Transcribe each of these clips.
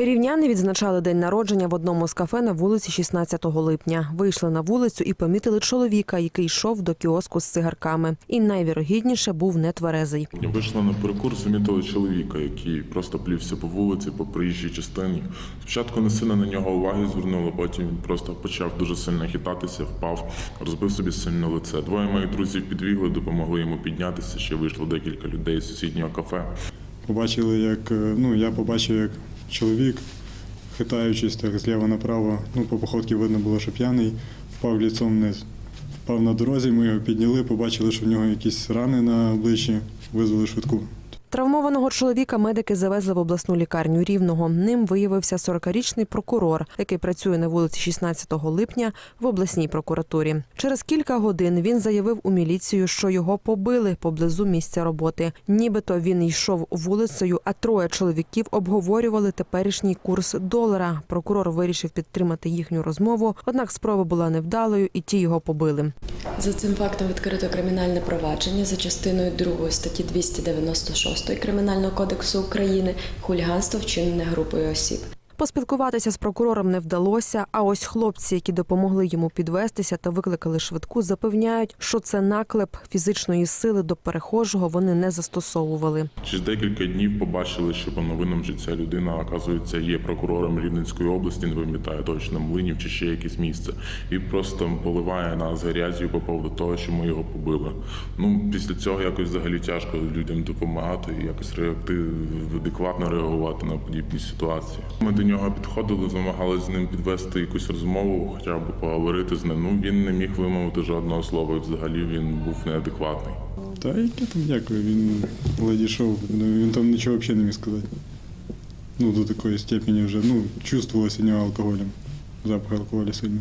Рівняни відзначали день народження в одному з кафе на вулиці 16 липня. Вийшли на вулицю і помітили чоловіка, який йшов до кіоску з цигарками. І найвірогідніше був нетверезий. Вийшла на перекур, замітила чоловіка, який просто плівся по вулиці, по проїжджій частині. Спочатку не сильно на нього уваги звернула, потім він просто почав дуже сильно хитатися, впав, розбив собі сильно лице. Двоє моїх друзів підбігли, допомогли йому піднятися. Ще вийшло декілька людей з сусіднього кафе. Побачили, як е, ну я побачив, як чоловік, хитаючись так зліва направо, ну по походці видно було, що п'яний, впав ліцом вниз. Впав на дорозі, ми його підняли, побачили, що в нього якісь рани на обличчі, визвали швидку. Травмованого чоловіка медики завезли в обласну лікарню рівного. Ним виявився 40-річний прокурор, який працює на вулиці 16 липня в обласній прокуратурі. Через кілька годин він заявив у міліцію, що його побили поблизу місця роботи. Нібито він йшов вулицею, а троє чоловіків обговорювали теперішній курс долара. Прокурор вирішив підтримати їхню розмову, однак спроба була невдалою, і ті його побили. За цим фактом відкрито кримінальне провадження за частиною 2 статті 296 Кримінального кодексу України хуліганство вчинене групою осіб. Поспілкуватися з прокурором не вдалося. А ось хлопці, які допомогли йому підвестися та викликали швидку, запевняють, що це наклеп фізичної сили до перехожого вони не застосовували. Через декілька днів побачили, що по новинам що ця людина, оказується, є прокурором Рівненської області, не пам'ятаю точно млинів чи ще якесь місце. І просто поливає нас грязю по поводу того, що ми його побили. Ну, після цього якось взагалі тяжко людям допомагати і якось реактив, адекватно реагувати на подібні ситуації. Ми до нього підходили, намагалися з ним підвести якусь розмову, хоча б поговорити з ним. Ну він не міг вимовити жодного слова, і взагалі він був неадекватний. Та яке там дякую, він леді шоу, ну, він там нічого взагалі не міг сказати. Ну, до такої степені вже, ну, чувствувалося нього алкоголем. Запах алкоголю сильний.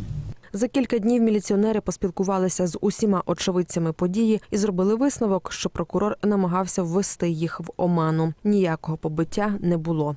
За кілька днів міліціонери поспілкувалися з усіма очевидцями події і зробили висновок, що прокурор намагався ввести їх в оману. Ніякого побиття не було.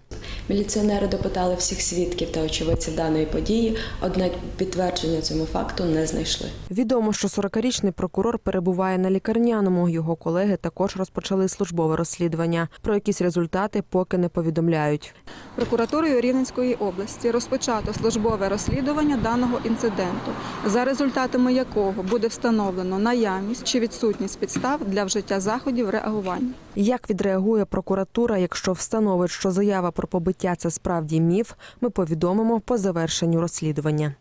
Міліціонери допитали всіх свідків та очевидців даної події, однак підтвердження цьому факту не знайшли. Відомо, що 40-річний прокурор перебуває на лікарняному. Його колеги також розпочали службове розслідування. Про якісь результати поки не повідомляють. Прокуратурою Рівненської області розпочато службове розслідування даного інциденту, за результатами якого буде встановлено наявність чи відсутність підстав для вжиття заходів реагування. Як відреагує прокуратура, якщо встановить, що заява про побиття це справді міф, ми повідомимо по завершенню розслідування.